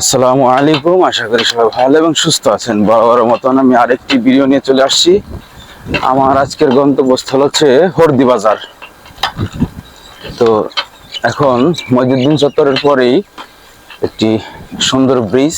আসসালামু আলাইকুম, আশা করি সবাই ভালো এবং সুস্থ আছেন। বরাবর মতন আমি আরেকটি ভিডিও নিয়ে চলে আসছি। আমার আজকের গন্তব্যস্থল হচ্ছে হরদি বাজার। তো এখন মজিউদ্দিন চত্বরের পরেই একটি সুন্দর ব্রিজ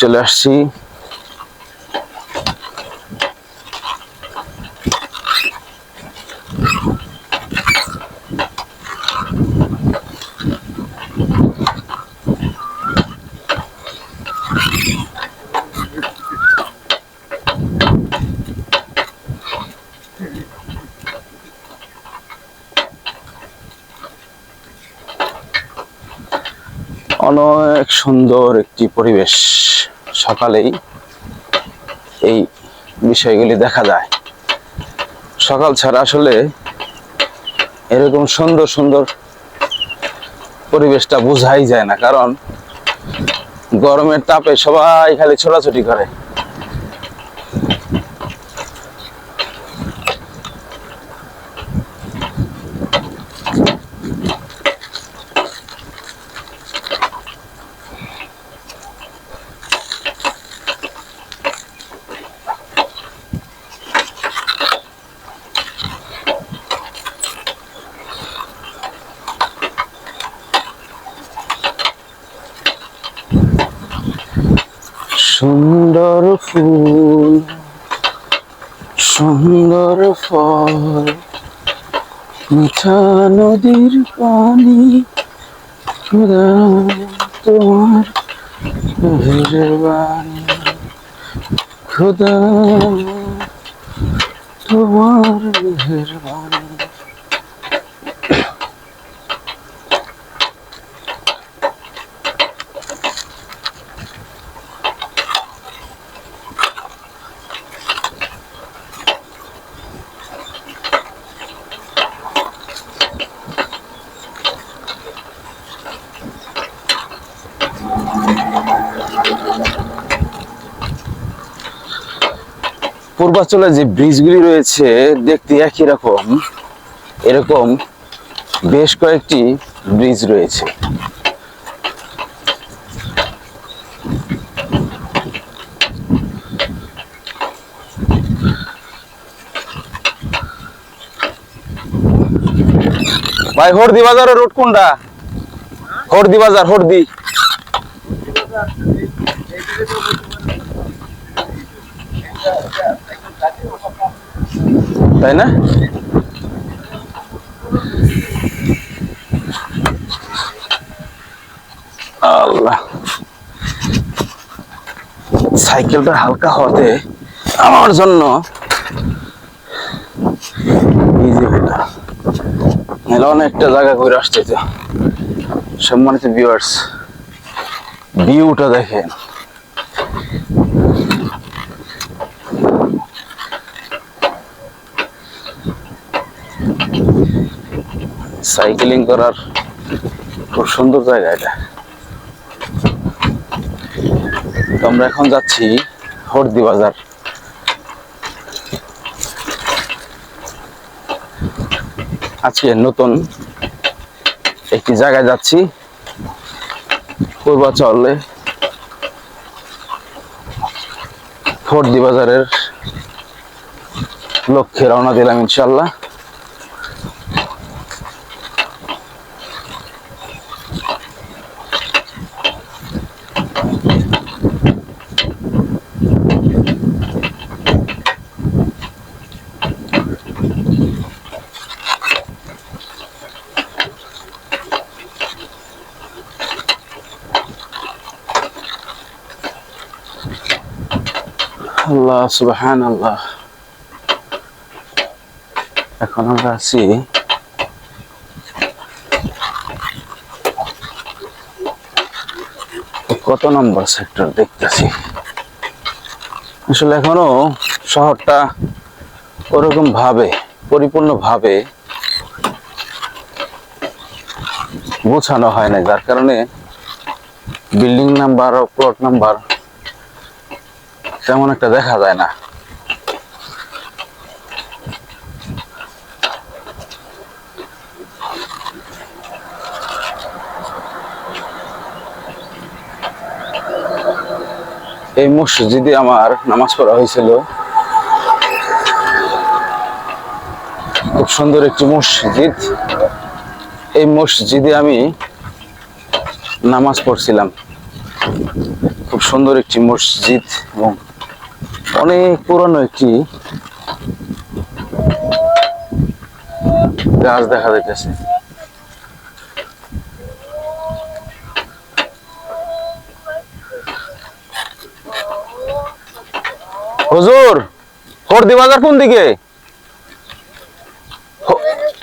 চলে আসছি অনেক সুন্দর একটি পরিবেশ সকালেই এই বিষয়গুলি দেখা যায়। সকাল ছাড়া আসলে এরকম সুন্দর সুন্দর পরিবেশটা বোঝাই যায় না, কারণ গরমের তাপে সবাই খালি ছোটাছুটি করে। সুন্দর ফুল সুন্দর ফল মিঠা নদীর পানি তোমার মেহের বাণী খুদা তোমার মেহের বাণী পূর্বাঞ্চলে যে ব্রিজগুলি রয়েছে দেখতে একই রকম, এরকম বেশ কয়েকটি ব্রিজ রয়েছে। ভাই, হরদি বাজারের রুট কোনটা? হরদি বাজার, হরদি। তাই না? আল্লাহ। সাইকেলটা হালকা হতে আমার জন্য অনেকটা জায়গা করে আসতে তো সম্মানিত ভিউয়ার্স ভিউটা দেখেন। সাইকেলিং করার খুব সুন্দর জায়গা এটা। তো আমরা এখন যাচ্ছি হরদি বাজার। আজকে নতুন একটি জায়গায় যাচ্ছি। পূর্বাচলে হরদি বাজারের লক্ষ্যে রওনা দিলাম ইনশাল্লাহ আল্লাহ আল্লাহ এখন আমরা আছি কত নম্বর সেক্টর দেখতেছি। আসলে এখনও শহরটা ওরকম ভাবে পরিপূর্ণ ভাবে গোছানো হয় না যার কারণে বিল্ডিং নাম্বার প্লট নাম্বার তেমন একটা দেখা যায় না। এই মসজিদে আমার নামাজ পড়া হয়েছিল। খুব সুন্দর একটি মসজিদ। এই মসজিদে আমি নামাজ পড়ছিলাম। খুব সুন্দর একটি মসজিদ এবং অনেক পুরনো একটি গাছ দেখা যাইতেছে। হুজুর হরদি বাজার কোন দিকে?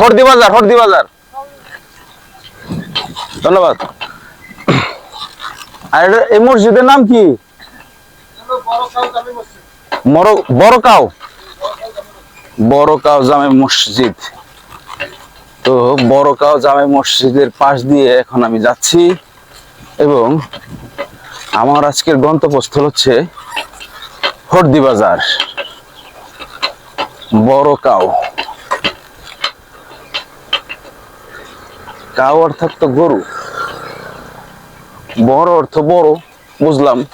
হরদি বাজার হরদি বাজার। ধন্যবাদ। আর এই মসজিদের নাম কি? মর- বড়কাও বড়কাও জামে মসজিদ। তো বড়কাও জামে মসজিদের পাশ দিয়ে এখন আমি যাচ্ছি এবং আমার আজকের গন্তব্যস্থল হচ্ছে হরদি বাজার। বড় কাউ। কাউ অর্থাৎ তো গরু। বড় অর্থ বড়, বুঝলাম।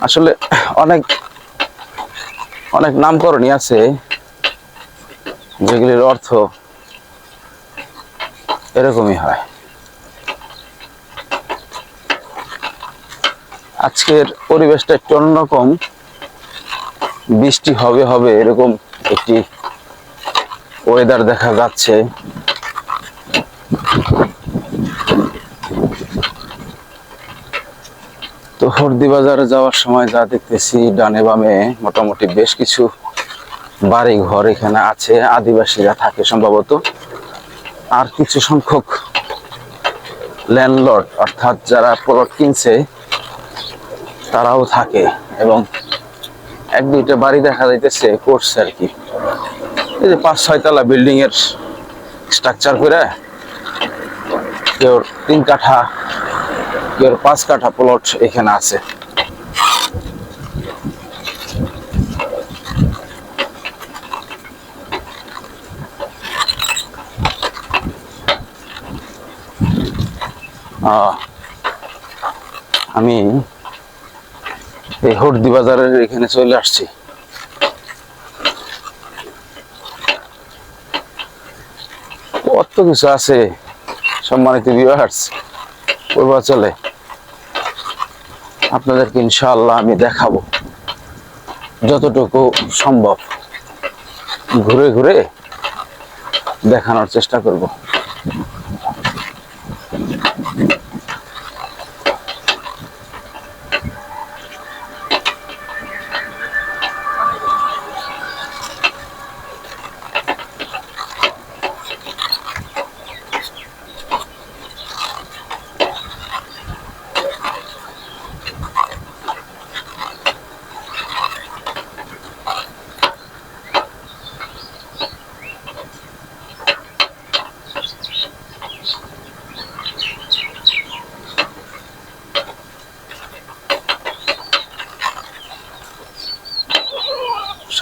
আসলে অনেক অনেক নামকরণই আছে, যেগুলির অর্থ এরকমই হয়। আজকের পরিবেশটা একটু অন্যরকম। বৃষ্টি হবে হবে এরকম একটি ওয়েদার দেখা যাচ্ছে। তো হরদি বাজারে যাওয়ার সময় যা দেখতেছি, ডানে বামে মোটামুটি বেশ কিছু বাড়ি ঘর এখানে আছে, আদিবাসীরা থাকে সম্ভবত। আর কিছু সংখ্যক ল্যান্ডলর্ড অর্থাৎ যারা প্লট কিনছে, তারাও থাকে এবং এক দুইটা বাড়ি দেখা যাইতেছে করছে আর কি। এই যে পাঁচ ছয়তলা বিল্ডিং এর স্ট্রাকচার করে কেউ তিন কাঠা পাঁচ কাঠা প্লট এখানে আছে। আমি এই হরদি বাজারের এখানে চলে আসছি। কত কিছু আছে সম্মানিত ভিউয়ার্স পূর্বাচলে আপনাদেরকে ইনশাল্লাহ আমি দেখাবো যতটুকু সম্ভব। ঘুরে ঘুরে দেখানোর চেষ্টা করব।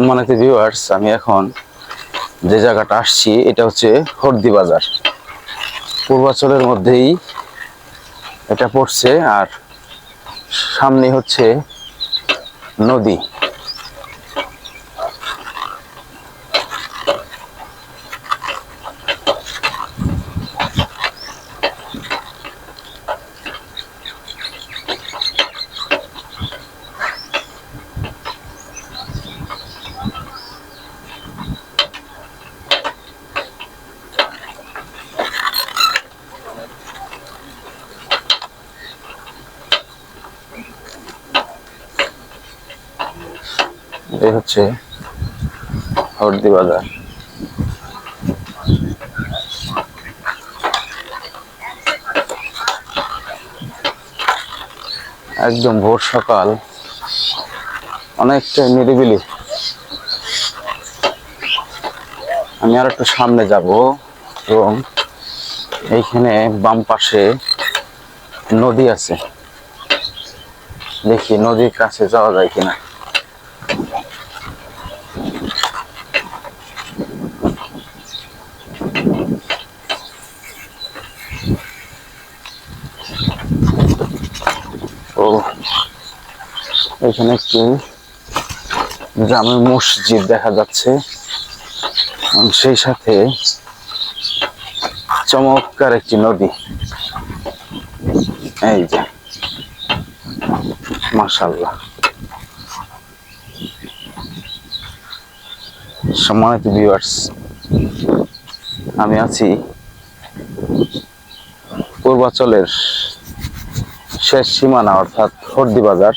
সম্মানিত ভিউয়ার্স আমি এখন যে জায়গাটা আসছি, এটা হচ্ছে হর্দি বাজার। পূর্বাচলের মধ্যেই এটা পড়ছে, আর সামনে হচ্ছে নদী। এই হচ্ছে হরদি বাজার। একদম ভোর সকাল। অনেকটা নিরিবিলি। আমি আর একটু সামনে যাব এবং এইখানে বাম পাশে নদী আছে। দেখি নদীর কাছে যাওয়া যায় কিনা ও এখানে একটি গ্রামে মসজিদ দেখা যাচ্ছে। সেই সাথে চমৎকার একটি নদী। এই যে মাশাল্লাহ সম্মানিত ভিউয়ার্স আমি আছি পূর্বাচলের শেষ সীমানা, অর্থাৎ হর্দি বাজার।